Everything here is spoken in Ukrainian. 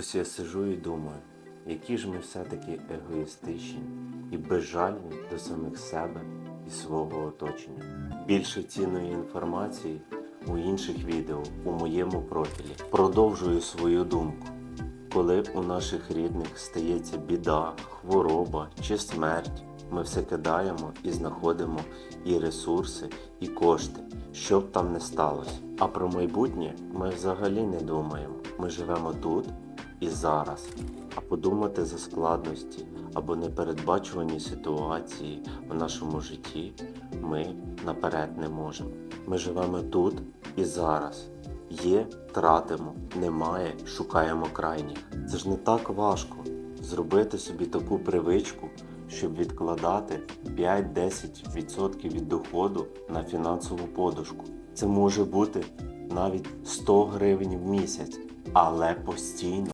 Ось я сижу і думаю, які ж ми все-таки егоїстичні і безжальні до самих себе і свого оточення. Більше цінної інформації у інших відео у моєму профілі. Продовжую свою думку. Коли у наших рідних стається біда, хвороба чи смерть, ми все кидаємо і знаходимо і ресурси, і кошти, що б там не сталося. А про майбутнє ми взагалі не думаємо. Ми живемо тут і зараз. А подумати за складності або непередбачувані ситуації в нашому житті ми наперед не можемо. Ми живемо тут і зараз. Є, тратимо, немає, шукаємо крайніх. Це ж не так важко зробити собі таку привичку, щоб відкладати 5-10% від доходу на фінансову подушку. Це може бути навіть 100 гривень в місяць, але постійно.